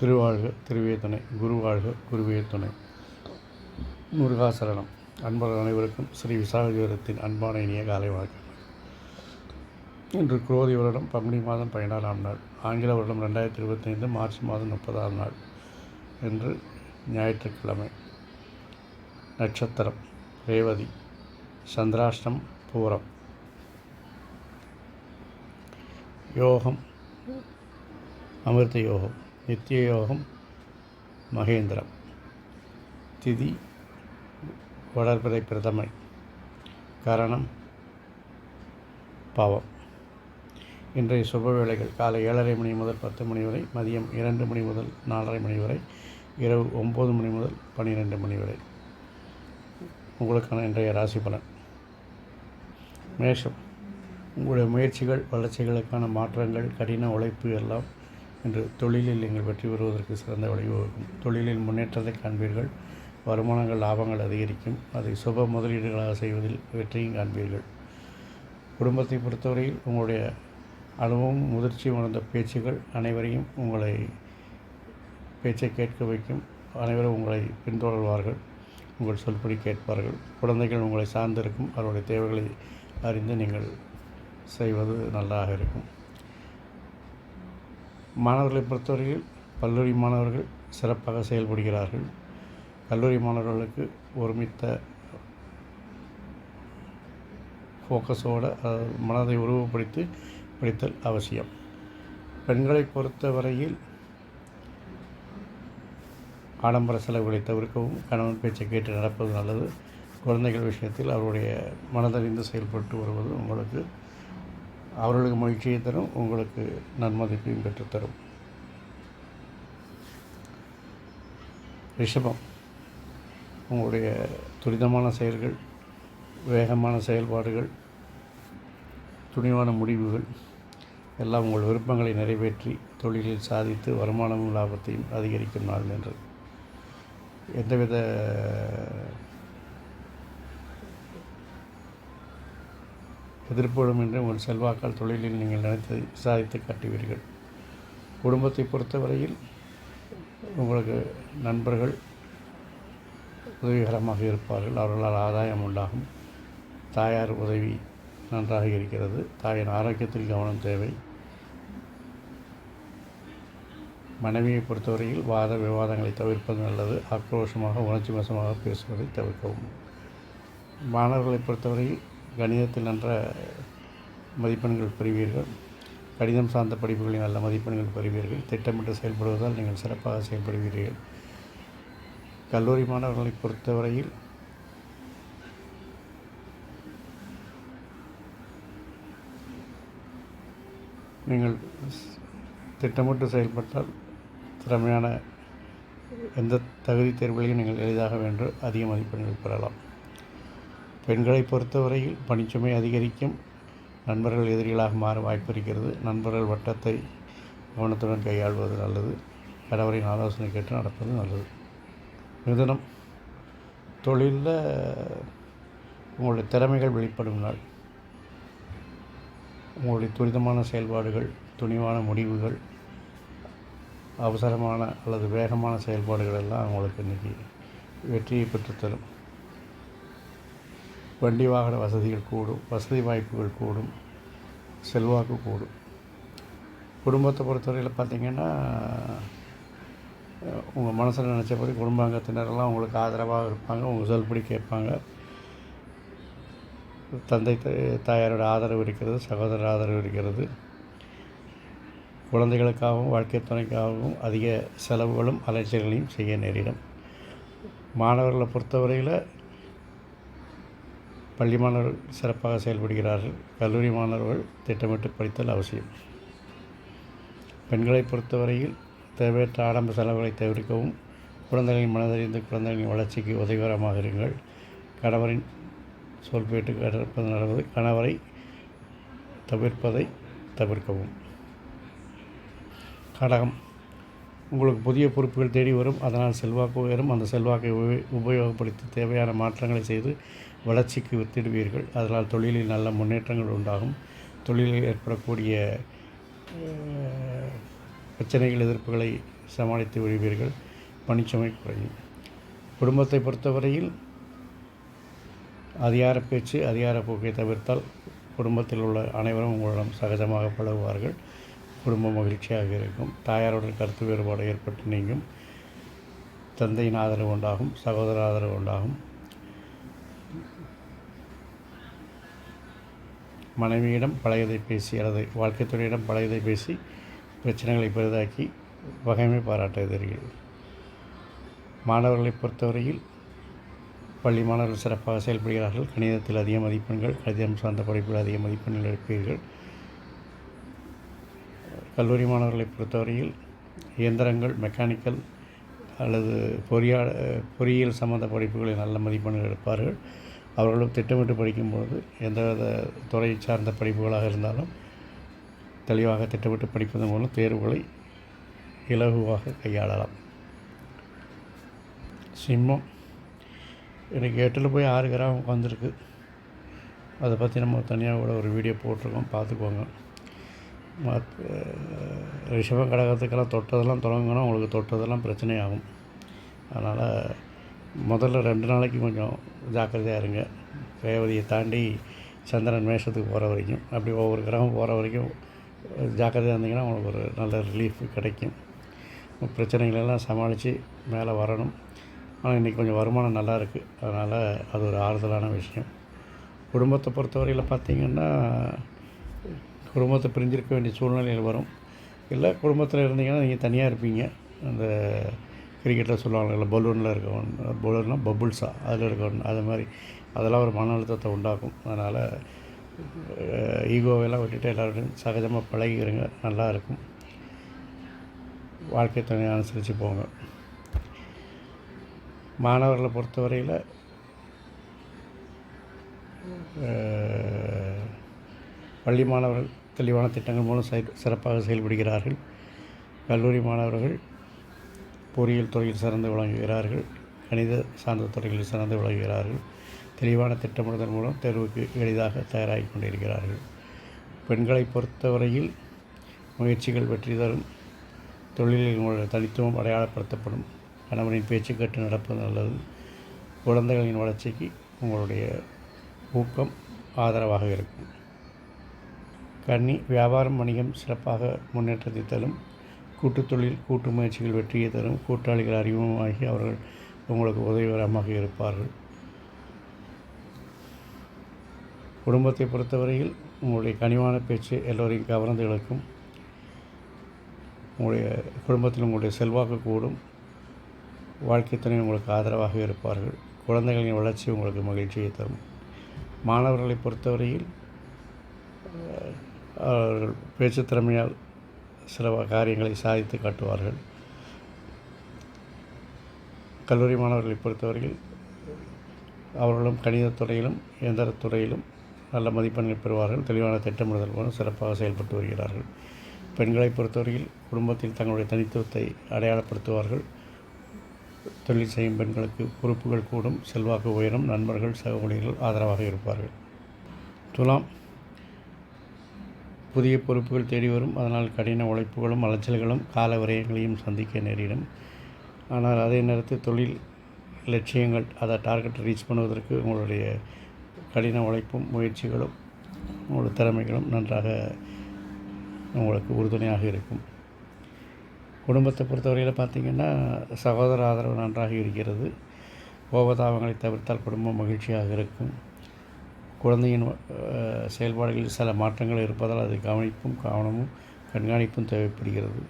திருவாழ்க திருவே துணை குருவாழ்க குருவே துணை. முருகாசரணம் அன்பர்கள் அனைவருக்கும் ஸ்ரீ விசாகஜீவரத்தின் அன்பான இனிய காலை வணக்கம் இன்று குரோதி வருடம் பங்குனி மாதம் பதினாறாம் நாள் ஆங்கில வருடம் ரெண்டாயிரத்தி இருபத்தைந்து மார்ச் மாதம் முப்பதாம் நாள் என்று ஞாயிற்றுக்கிழமை. நட்சத்திரம் ரேவதி சந்திராஷ்டம் பூரம். யோகம் அமிர்த யோகம். நித்தியயோகம் மகேந்திரம். திதி வளர்பிறை பிரதமை. கரணம் பாவம். இன்றைய சுப வேளைகள் காலை ஏழரை மணி முதல் பத்து மணி வரை மதியம் இரண்டு மணி முதல் நாலரை மணி வரை இரவு ஒம்பது மணி முதல் பன்னிரெண்டு மணி வரை. உங்களுக்கான இன்றைய ராசி பலன். மேஷம். உங்களுடைய முயற்சிகள் வளர்ச்சிகளுக்கான மாற்றங்கள் கடின உழைப்பு எல்லாம் என்று தொழிலில் நீங்கள் வெற்றி பெறுவதற்கு சிறந்த வழிவகுக்கும். தொழிலில் முன்னேற்றத்தை காண்பீர்கள். வருமானங்கள் லாபங்கள் அதிகரிக்கும். அதை சுப முதலீடுகளாக செய்வதில் வெற்றியும் காண்பீர்கள். குடும்பத்தை பொறுத்தவரையில் உங்களுடைய அனுபவம் முதிர்ச்சி உணர்ந்த பேச்சுகள் அனைவரையும் உங்களை பேச்சை கேட்க வைக்கும். அனைவரும் உங்களை பின்தொடர்வார்கள். உங்கள் சொல்படி கேட்பார்கள். குழந்தைகள் உங்களை சார்ந்திருக்கும். அவருடைய தேவைகளை அறிந்து நீங்கள் செய்வது நல்லாக இருக்கும். மாணவர்களை பொறுத்தவரையில் கல்லூரி மாணவர்கள் சிறப்பாக செயல்படுகிறார்கள். கல்லூரி மாணவர்களுக்கு ஒருமித்த ஃபோக்கஸோடு மனதை உருவப்படுத்தி படித்தல் அவசியம். பெண்களை பொறுத்தவரையில் ஆடம்பர செலவுகளை தவிர்க்கவும் கணவன் பேச்சை கேட்டு நடப்பது நல்லது. குழந்தைகள் விஷயத்தில் அவருடைய மனதறிந்து செயல்பட்டு வருவது உங்களுக்கு அவர்களுக்கு மகிழ்ச்சியை தரும் உங்களுக்கு நன்மதிப்பையும் பெற்றுத்தரும். ரிஷபம் உங்களுடைய துரிதமான செயல்கள் வேகமான செயல்பாடுகள் துணிவான முடிவுகள் எல்லாம் உங்கள் விருப்பங்களை நிறைவேற்றி தொழிலில் சாதித்து வருமானமும் லாபத்தையும் அதிகரிக்கும் நாள் என்று. எந்தவித எதிர்ப்புகளும் என்று உங்கள் செல்வாக்கால் தொழிலில் நீங்கள் நினைத்ததை விசாரித்து காட்டுவீர்கள். குடும்பத்தை பொறுத்தவரையில் உங்களுக்கு நண்பர்கள் உதவிகரமாக இருப்பார்கள். அவர்களால் ஆதாயம் உண்டாகும். தாயார் உதவி நன்றாக இருக்கிறது. தாயின் ஆரோக்கியத்தில் கவனம் தேவை. மனைவியை பொறுத்தவரையில் வாத விவாதங்களை தவிர்ப்பது நல்லது. ஆக்ரோஷமாக உணர்ச்சி வசமாக பேசுவதை தவிர்க்கவும். மாணவர்களை பொறுத்தவரையில் கணிதத்தில் நன்ற மதிப்பெண்கள் பெறுவீர்கள். கணிதம் சார்ந்த படிப்புகளில் நல்ல மதிப்பெண்கள் பெறுவீர்கள். திட்டமிட்டு செயல்படுவதால் நீங்கள் சிறப்பாக செயல்படுவீர்கள். கல்லூரி மாணவர்களை பொறுத்தவரையில் நீங்கள் திட்டமிட்டு செயல்பட்டால் திறமையான எந்த தகுதி தேர்வுகளையும் நீங்கள் எளிதாக வென்று அதிக மதிப்பெண்கள் பெறலாம். பெண்களை பொறுத்தவரையில் பணிச்சுமை அதிகரிக்கும். நண்பர்கள் எதிரிகளாக மாற வாய்ப்பு இருக்கிறது. நண்பர்கள் வட்டத்தை கவனத்துடன் கையாள்வது நல்லது. கணவரின் ஆலோசனை கேட்டு நடப்பது நல்லது. மிதனம். தொழிலில் உங்களுடைய திறமைகள் வெளிப்படும் நாள். உங்களுடைய துரிதமான செயல்பாடுகள் துணிவான முடிவுகள் அவசரமான அல்லது வேகமான செயல்பாடுகள் எல்லாம் உங்களுக்கு இன்றைக்கி வெற்றியை பெற்றுத்தரும். வண்டி வாகன வசதிகள் கூடும் வசதி வாய்ப்புகள் கூடும் செல்வாக்கு கூடும். குடும்பத்தை பொறுத்தவரையில் பார்த்திங்கன்னா உங்கள் மனசில் நினச்சபடி குடும்பாங்கத்தினரெல்லாம் உங்களுக்கு ஆதரவாக இருப்பாங்க உங்கள் சொல்படி கேட்பாங்க. தந்தை தாயாரோட ஆதரவு இருக்கிறது சகோதரர் ஆதரவு இருக்கிறது. குழந்தைகளுக்காகவும் வாழ்க்கை துணைக்காகவும் அதிக செலவுகளும் அலைச்சல்களையும் செய்ய நேரிடும். மாணவர்களை பொறுத்தவரையில் பள்ளி மாணவர்கள் சிறப்பாக செயல்படுகிறார்கள். கல்லூரி மாணவர்கள் திட்டமிட்டு படித்தல் அவசியம். பெண்களை பொறுத்தவரையில் தேவையற்ற ஆரம்ப செலவுகளை தவிர்க்கவும் குழந்தைகளின் மனதறிந்து குழந்தைகளின் வளர்ச்சிக்கு உதவிகரமாக இருங்கள். கணவரின் சொல் பேட்டு கடற்பது நடவது கணவரை தவிர்ப்பதை தவிர்க்கவும். கடகம். உங்களுக்கு புதிய பொறுப்புகள் தேடி வரும். அதனால் செல்வாக்கு உயரும். அந்த செல்வாக்கை உபயோகப்படுத்தி தேவையான மாற்றங்களை செய்து வளர்ச்சிக்கு வித்திடுவீர்கள். அதனால் தொழிலில் நல்ல முன்னேற்றங்கள் உண்டாகும். தொழிலில் ஏற்படக்கூடிய பிரச்சனைகள் எதிர்ப்புகளை சமாளித்து விடுவீர்கள். பணிச்சுமை குறையும். குடும்பத்தை பொறுத்தவரையில் அதிகார பேச்சு அதிகார போக்கை தவிர்த்தால் குடும்பத்தில் உள்ள அனைவரும் உங்களிடம் சகஜமாக பழகுவார்கள். குடும்பம் மகிழ்ச்சியாக இருக்கும். தாயாருடன் கருத்து வேறுபாடு ஏற்பட்டு நீங்கும். தந்தையின் ஆதரவு உண்டாகும். சகோதர ஆதரவு உண்டாகும். மனைவியிடம் பழையதை பேசி அல்லது வாழ்க்கை துறையிடம் பழையதை பேசி பிரச்சனைகளை பெரிதாக்கி வகைமை பாராட்டுகிறீர்கள். மாணவர்களை பொறுத்தவரையில் பள்ளி மாணவர்கள் சிறப்பாக செயல்படுகிறார்கள். கணிதத்தில் அதிக மதிப்பெண்கள் கணிதம் சார்ந்த படிப்பில் அதிக மதிப்பெண்கள் எடுப்பீர்கள். கல்லூரி மாணவர்களை பொறுத்தவரையில் இயந்திரங்கள் மெக்கானிக்கல் அல்லது பொறியா பொறியியல் சம்மந்த படிப்புகளில் நல்ல மதிப்பெண்கள் எடுப்பார்கள். அவர்களும் திட்டமிட்டு படிக்கும்போது எந்தவித துறை சார்ந்த படிப்புகளாக இருந்தாலும் தெளிவாக திட்டமிட்டு படிப்பதன் மூலம் தேர்வுகளை இலகுவாக கையாளலாம். சிம்மம் எனக்கு எட்டில் போய் ஆறு கிராம் உட்காந்துருக்கு அதை பற்றி நம்ம தனியாக கூட ஒரு வீடியோ போட்டிருக்கோம் பார்த்துக்கோங்க. ரிஷப கடகத்துக்கெல்லாம் தொட்டதெல்லாம் தொடங்கணும் உங்களுக்கு தொட்டதெல்லாம் பிரச்சனையாகும். அதனால் முதல்ல ரெண்டு நாளைக்கு கொஞ்சம் ஜாக்கிரதையாக இருங்க. ரேவதியை தாண்டி சந்திரன் மேஷத்துக்கு போகிற வரைக்கும் அப்படி ஒவ்வொரு கிரகம் போகிற வரைக்கும் ஜாக்கிரதையாக இருந்தீங்கன்னா உங்களுக்கு ஒரு நல்ல ரிலீஃப் கிடைக்கும். பிரச்சனைகளெல்லாம் சமாளித்து மேலே வரணும். ஆனால் இன்றைக்கி கொஞ்சம் வருமானம் நல்லா இருக்குது அதனால் அது ஒரு ஆறுதலான விஷயம். குடும்பத்தை பொறுத்தவரையில் பார்த்திங்கன்னா குடும்பத்தை பிரிஞ்சிருக்க வேண்டிய சூழ்நிலையில் வரும். இல்லை குடும்பத்தில் இருந்தீங்கன்னா நீங்கள் தனியாக இருப்பீங்க. அந்த கிரிக்கெட்டில் சொல்லுவாங்கல்ல பலூனில் இருக்கவன் பலூன்னால் பபுள்ஸா அதில் இருக்கவன் அது மாதிரி. அதெல்லாம் ஒரு மன அழுத்தத்தை உண்டாக்கும். அதனால் ஈகோவெல்லாம் விட்டுட்டு எல்லோரும் சகஜமாக பழகிக்கிறங்க நல்லா இருக்கும். வாழ்க்கை துணையை அனுசரித்து போங்க. மாணவர்களை பொறுத்தவரையில் பள்ளி மாணவர்கள் தெளிவான திட்டங்கள் மூலம் சிறப்பாக செயல்படுகிறார்கள். கல்லூரி மாணவர்கள் பொறியியல் துறையில் சிறந்து விளங்குகிறார்கள். கணித சார்ந்த துறைகளில் சிறந்து விளங்குகிறார்கள். தெளிவான திட்டமிடுதல் மூலம் தேர்வுக்கு எளிதாக தயாராகி கொண்டிருக்கிறார்கள். பெண்களை பொறுத்தவரையில் முயற்சிகள் வெற்றி தரும். தொழிலில் தனித்துவம் அடையாளப்படுத்தப்படும். கணவனின் பேச்சு கேட்டு நடப்பது நல்லது. குழந்தைகளின் வளர்ச்சிக்கு உங்களுடைய ஊக்கம் ஆதரவாக இருக்கும். கன்னி வியாபாரம் வணிகம் சிறப்பாக முன்னேற்றத்தை தரும். கூட்டு தொழில் கூட்டு முயற்சிகள் வெற்றியை தரும். கூட்டாளிகள் அறிமுகமாகி அவர்கள் உங்களுக்கு உதவிகரமாக இருப்பார்கள். குடும்பத்தை பொறுத்தவரையில் உங்களுடைய கனிவான பேச்சு எல்லோரையும் கவர்ந்து இழக்கும். உங்களுடைய குடும்பத்தில் உங்களுடைய செல்வாக்கு கூடும். வாழ்க்கை துணை உங்களுக்கு ஆதரவாக இருப்பார்கள். குழந்தைகளின் வளர்ச்சி உங்களுக்கு மகிழ்ச்சியை தரும். மாணவர்களை பொறுத்தவரையில் அவர்கள் பேச்சு திறமையால் சில காரியங்களை சாதித்து காட்டுவார்கள். கல்லூரி மாணவர்களை பொறுத்தவரையில் அவர்களும் கணிதத்துறையிலும் இயந்திரத்துறையிலும் நல்ல மதிப்பெண்கள் பெறுவார்கள். தெளிவான திட்டமிடுதல் மூலம் சிறப்பாக செயல்பட்டு வருகிறார்கள். பெண்களை பொறுத்தவரையில் குடும்பத்தில் தங்களுடைய தனித்துவத்தை அடையாளப்படுத்துவார்கள். தொழில் செய்யும் பெண்களுக்கு பொறுப்புகள் கூடும். செல்வாக்கு உயரும். நண்பர்கள் சக ஊழியர்கள் ஆதரவாக இருப்பார்கள். துலாம் புதிய பொறுப்புகள் தேடி வரும். அதனால் கடின உழைப்புகளும் அலைச்சல்களும் கால விரயங்களையும் சந்திக்க நேரிடும். ஆனால் அதே நேரத்தில் தொழில் லட்சியங்கள் அதை டார்கெட்டை ரீச் பண்ணுவதற்கு உங்களுடைய கடின உழைப்பும் முயற்சிகளும் உங்களோட திறமைகளும் நன்றாக உங்களுக்கு உறுதுணையாக இருக்கும். குடும்பத்தை பொறுத்தவரையில் பார்த்திங்கன்னா சகோதர ஆதரவு நன்றாக இருக்கிறது. கோபதாபங்களை தவிர்த்தால் குடும்பம் மகிழ்ச்சியாக இருக்கும். குழந்தையின் செயல்பாடுகளில் சில மாற்றங்கள் இருப்பதால் அது கவனிப்பும் கவனமும் கண்காணிப்பும் தேவைப்படுகிறது.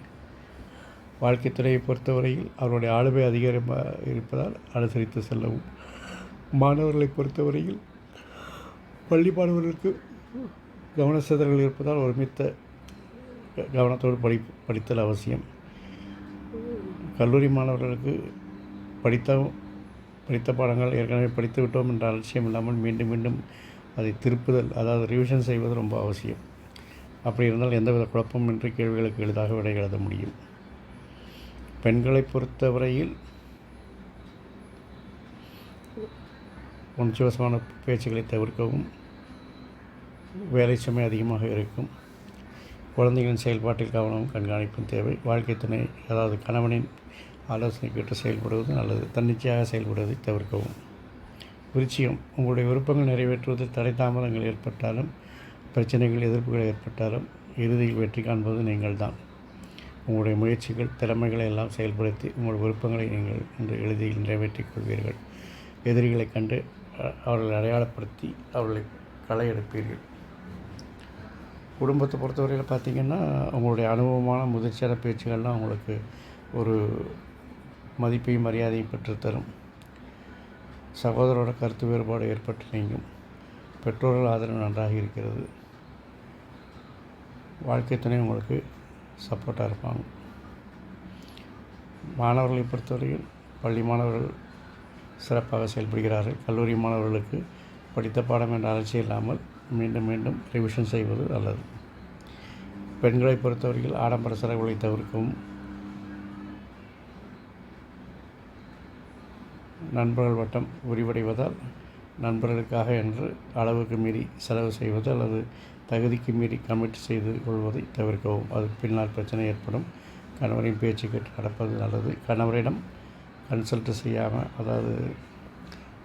வாழ்க்கை துறையை பொறுத்தவரையில் அவருடைய ஆளுமை அதிகாரமாக இருப்பதால் அனுசரித்து செல்லவும். மாணவர்களை பொறுத்தவரையில் பள்ளி மாணவர்களுக்கு கவன சிதறல் இருப்பதால் ஒருமித்த கவனத்தோடு படி படித்தல் அவசியம். கல்லூரி மாணவர்களுக்கு படித்த படித்த பாடங்கள் ஏற்கனவே படித்து விட்டோம் என்ற அலட்சியம் இல்லாமல் மீண்டும் மீண்டும் அதை திருப்புதல் அதாவது ரிவிஷன் செய்வது ரொம்ப அவசியம். அப்படி இருந்தால் எந்தவித குழப்பமின்றி கேள்விகளுக்கு எளிதாக விடை எழுத முடியும். பெண்களை பொறுத்தவரையில் உணர்ச்சிவசமான பேச்சுகளை தவிர்க்கவும் வேலை சுமை அதிகமாக இருக்கும். குழந்தைகளின் செயல்பாட்டில் கவனமும் கண்காணிப்பும் தேவை. வாழ்க்கை துணை அதாவது கணவனின் ஆலோசனை கேட்டு செயல்படுவது நல்லது. தன்னிச்சையாக செயல்படுவதை தவிர்க்கவும். விருச்சியம் உங்களுடைய விருப்பங்கள் நிறைவேற்றுவதில் தடை தாமதங்கள் ஏற்பட்டாலும் பிரச்சனைகள் எதிர்ப்புகள் ஏற்பட்டாலும் இறுதியில் வெற்றி காண்பது நீங்கள் தான் உங்களுடைய முயற்சிகள் திறமைகளை எல்லாம் செயல்படுத்தி உங்கள் விருப்பங்களை நீங்கள் இன்று எளிதில் நிறைவேற்றிக் கொள்வீர்கள். எதிரிகளை கண்டு அவர்களை அடையாளப்படுத்தி அவர்களை களை எடுப்பீர்கள் குடும்பத்தை பொறுத்தவரையில் பார்த்தீங்கன்னா உங்களுடைய அனுபவமான முதிர்ச்சியான பேச்சுகள்லாம் உங்களுக்கு ஒரு மதிப்பையும் மரியாதையும் பெற்றுத்தரும். சகோதரோட கருத்து வேறுபாடு ஏற்பட்டு நீங்கும் பெற்றோர்கள் ஆதரவு நன்றாக இருக்கிறது. வாழ்க்கை துணை உங்களுக்கு சப்போர்ட்டாக இருப்பாங்க. மாணவர்களை பொறுத்தவரையில் பள்ளி மாணவர்கள் சிறப்பாக செயல்படுகிறார்கள். கல்லூரி மாணவர்களுக்கு படித்த பாடம் என்ற அலட்சி இல்லாமல் மீண்டும் மீண்டும் ரிவிஷன் செய்வது நல்லது. பெண்களை பொறுத்தவரையில் ஆடம்பர செலவுகளை தவிர்க்கவும் நண்பர்கள் வட்டம் விரிவடைவதால் நண்பர்களுக்காக என்று அளவுக்கு மீறி செலவு செய்வது அல்லது தகுதிக்கு மீறி கமிட் செய்து கொள்வதை தவிர்க்கவும். அது பின்னால் பிரச்சனை ஏற்படும். கணவரின் பேச்சு கேட்டு நடப்பது நல்லது. கணவரிடம் கன்சல்ட் செய்யாமல் அதாவது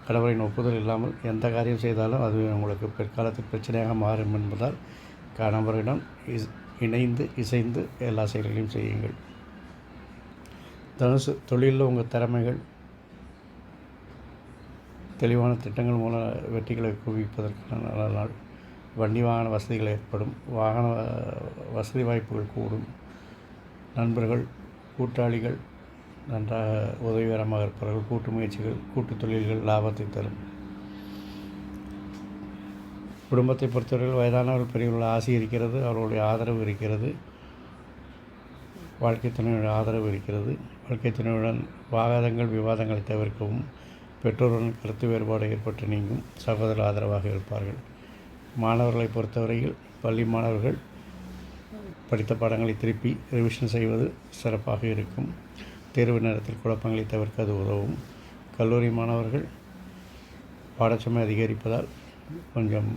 கணவரின் ஒப்புதல் இல்லாமல் எந்த காரியம் செய்தாலும் அது உங்களுக்கு பிற்காலத்தில் பிரச்சனையாக மாறும் என்பதால் கணவரிடம் இஸ் இணைந்து இசைந்து எல்லா செயல்களையும் செய்யுங்கள். தனுசு தொழிலில் உங்கள் திறமைகள் தெளிவான திட்டங்கள் மூலம் வெற்றிகளை குவிப்பதற்கான நல்ல நாள். வண்டி வாகன வசதிகள் ஏற்படும். வாகன வசதி வாய்ப்புகள் கூடும். நண்பர்கள் கூட்டாளிகள் நன்றாக உதவிகரமாக இருப்பார்கள் கூட்டு முயற்சிகள் கூட்டு தொழில்கள் லாபத்தை தரும். குடும்பத்தை பொறுத்தவரையில் வயதானவர்கள் பெரியவர்கள் ஆசை இருக்கிறது அவர்களுடைய ஆதரவு இருக்கிறது. வாழ்க்கை துணையுடைய ஆதரவு இருக்கிறது. வாழ்க்கை துணையுடன் வாகனங்கள் விவாதங்களை தவிர்க்கவும் பெற்றோருடன் கருத்து வேறுபாடு ஏற்பட்டு நீங்கும் சகோதர ஆதரவாக இருப்பார்கள். மாணவர்களை பொறுத்தவரையில் பள்ளி மாணவர்கள் படித்த பாடங்களை திருப்பி ரிவிஷன் செய்வது சிறப்பாக இருக்கும். தேர்வு நேரத்தில் குழப்பங்களை தவிர்க்க அது உதவும். கல்லூரி மாணவர்கள் பாடச்சுமை அதிகரிப்பதால் கொஞ்சம்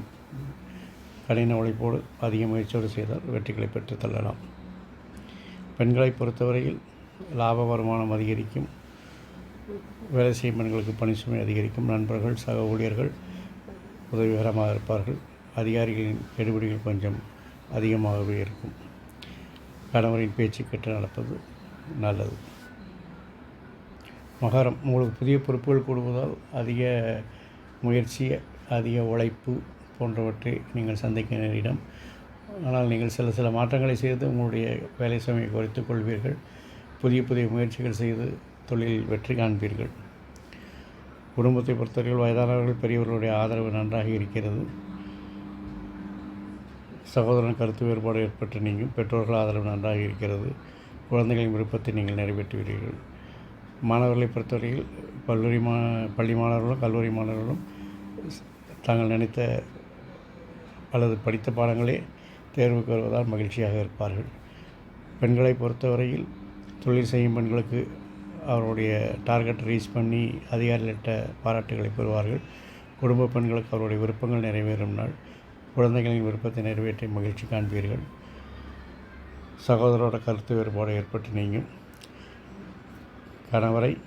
கடின உழைப்போடு அதிக முயற்சியோடு செய்தால் வெற்றிகளை பெற்றுத்தள்ளலாம் பெண்களை பொறுத்தவரையில் லாப வருமானம் அதிகரிக்கும். வேலை செய்யும் பெண்களுக்கு சுமை அதிகரிக்கும். நண்பர்கள் சக ஊழியர்கள் உதவிகரமாக இருப்பார்கள். அதிகாரிகளின் கெடுபிடிகள் கொஞ்சம் அதிகமாகவே இருக்கும். கணவரின் பேச்சு கெட்டு நடப்பது நல்லது. மகரம் உங்களுக்கு புதிய பொறுப்புகள் கூடுவதால் அதிக முயற்சி அதிக உழைப்பு போன்றவற்றை நீங்கள் சந்திக்க நேரிடும் ஆனால் நீங்கள் சில சில மாற்றங்களை செய்து உங்களுடைய வேலை சுமையை குறைத்துக் கொள்வீர்கள். புதிய புதிய முயற்சிகள் செய்து தொழிலில் வெற்றி காண்பீர்கள். குடும்பத்தை பொறுத்தவரையில் வயதானவர்கள் பெரியவர்களுடைய ஆதரவு நன்றாக இருக்கிறது. சகோதரன் கருத்து வேறுபாடு ஏற்பட்டு நீங்கள் பெற்றோர்கள் ஆதரவு நன்றாக இருக்கிறது. குழந்தைகளின் விருப்பத்தை நீங்கள் நிறைவேற்றுவீர்கள். மாணவர்களை பொறுத்தவரையில் கல்லூரி மா பள்ளி மாணவர்களும் கல்லூரி மாணவர்களும் தாங்கள் நினைத்த அல்லது படித்த பாடங்களே தேர்வுக்கு வருவதால் மகிழ்ச்சியாக இருப்பார்கள். பெண்களை பொறுத்தவரையில் தொழில் செய்யும் பெண்களுக்கு அவருடைய டார்கெட் ரீச் பண்ணி அதிகாரிகளிட்ட பாராட்டுகளை பெறுவார்கள். குடும்ப பெண்களுக்கு அவருடைய விருப்பங்கள் நிறைவேறும் நாள். குழந்தைகளின் விருப்பத்தை நிறைவேற்றி மகிழ்ச்சி காண்பீர்கள். சகோதரோட கருத்து வேறுபாடு ஏற்பட்டு நீங்கும். கணவரை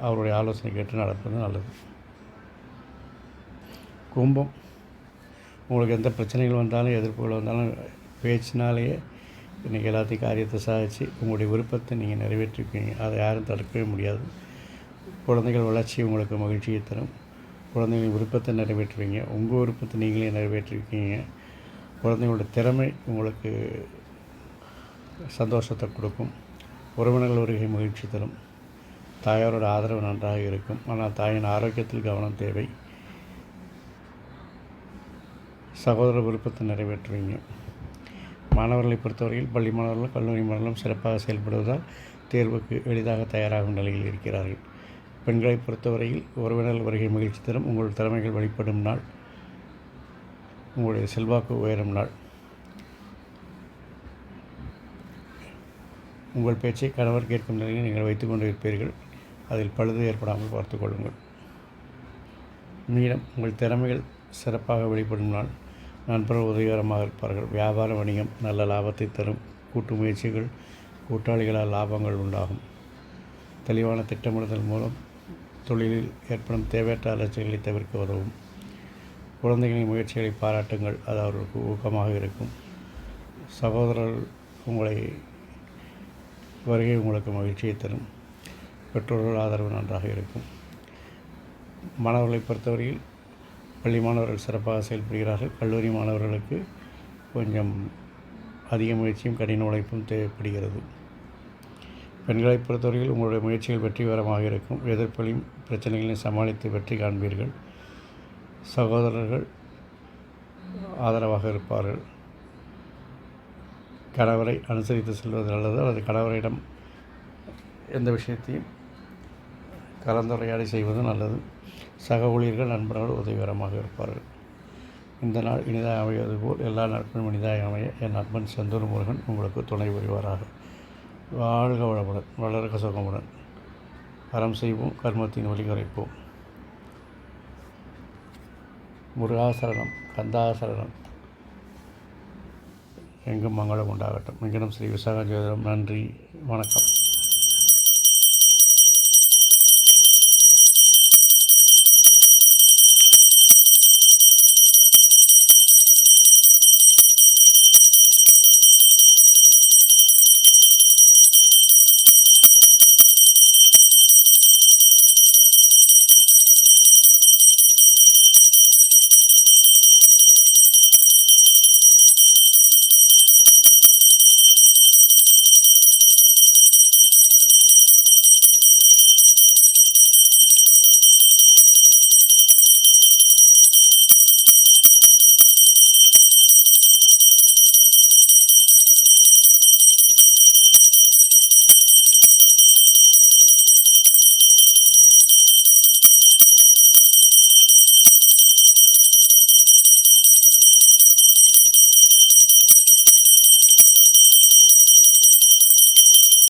அவருடைய ஆலோசனை கேட்டு நடப்பது நல்லது. கும்பம். உங்களுக்கு எந்த பிரச்சனைகள் வந்தாலும் எதிர்ப்புகள் வந்தாலும் பேச்சினாலேயே இன்றைக்கி எல்லாத்தையும் காரியத்தை சாதிச்சு உங்களுடைய விருப்பத்தை நீங்கள் நிறைவேற்றிருக்கீங்க. அதை யாரும் தடுக்கவே முடியாது. குழந்தைகள் வளர்ச்சி உங்களுக்கு மகிழ்ச்சியை தரும். குழந்தைகளின் விருப்பத்தை நிறைவேற்றுவீங்க. உங்கள் விருப்பத்தை நீங்களே நிறைவேற்றிருக்கீங்க. குழந்தைங்களோட திறமை உங்களுக்கு சந்தோஷத்தை கொடுக்கும். உறவினர்கள் வருகை மகிழ்ச்சி தரும். தாயாரோட ஆதரவு நன்றாக இருக்கும். ஆனால் தாயின் ஆரோக்கியத்தில் கவனம் தேவை. சகோதர விருப்பத்தை நிறைவேற்றுவீங்க. மாணவர்களை பொறுத்தவரையில் பள்ளி மாணவர்களும் கல்லூரி மாணவர்களும் சிறப்பாக செயல்படுவதால் தேர்வுக்கு எளிதாக தயாராகும் நிலையில் இருக்கிறார்கள். பெண்களை பொறுத்தவரையில் உறவினர்கள் வருகை மகிழ்ச்சி தரும். உங்கள் திறமைகள் வெளிப்படும் நாள். உங்களுடைய செல்வாக்கு உயரும் நாள். உங்கள் பேச்சை கணவர் கேட்கும் நிலையில் நீங்கள் வைத்து கொண்டு இருப்பீர்கள் அதில் பழுது ஏற்படாமல் பார்த்துக்கொள்ளுங்கள் மீனம் உங்கள் திறமைகள் சிறப்பாக வெளிப்படும் நாள். நண்பர்கள் உதவிகரமாக இருப்பார்கள். வியாபார வணிகம் நல்ல லாபத்தை தரும். கூட்டு முயற்சிகள் கூட்டாளிகளால் லாபங்கள் உண்டாகும். தெளிவான திட்டமிடுதல் மூலம் தொழிலில் ஏற்படும் தேவையற்ற அலட்சியங்களை தவிர்க்க உதவும். குழந்தைகளின் முயற்சிகளை பாராட்டுங்கள். அது அவர்களுக்கு ஊக்கமாக இருக்கும். சகோதரர்கள் உங்களை வருகை உங்களுக்கு மகிழ்ச்சியை தரும். பெற்றோர்கள் ஆதரவு நன்றாக இருக்கும். மாணவர்களை பொறுத்தவரையில் பள்ளி மாணவர்கள் சிறப்பாக செயல்படுகிறார்கள். கல்லூரி மாணவர்களுக்கு கொஞ்சம் அதிக முயற்சியும் கடின உழைப்பும் தேவைப்படுகிறது. பெண்களை பொறுத்தவரையில் உங்களுடைய முயற்சிகள் வெற்றிகரமாக இருக்கும். எதிர்ப்புகளையும் பிரச்சனைகளையும் சமாளித்து வெற்றி காண்பீர்கள். சகோதரர்கள் ஆதரவாக இருப்பார்கள். கணவரை அனுசரித்து செல்வது நல்லது. அல்லது கணவரிடம் எந்த விஷயத்தையும் கலந்துரையாடி செய்வது நல்லது. சக ஊழியர்கள் நண்பர்கள் உதவிகரமாக இருப்பார்கள். இந்த நாள் இனிதாக அமைவது போல் எல்லா நாட்களும் இனிதாக அமைய என் நண்பன் செந்தூர் முருகன் உங்களுக்கு துணை புரிவாராக. வாழ்க வளமுடன் வளர்க சுகமுடன். அறம் செய்வோம் கர்மத்தின் வழி குறைப்போம். முருகாசரணம் கந்தாசரணம். எங்கும் மங்களம் உண்டாகட்டும். மிகனும் ஸ்ரீ விசாக ஜோதிடம் நன்றி வணக்கம்.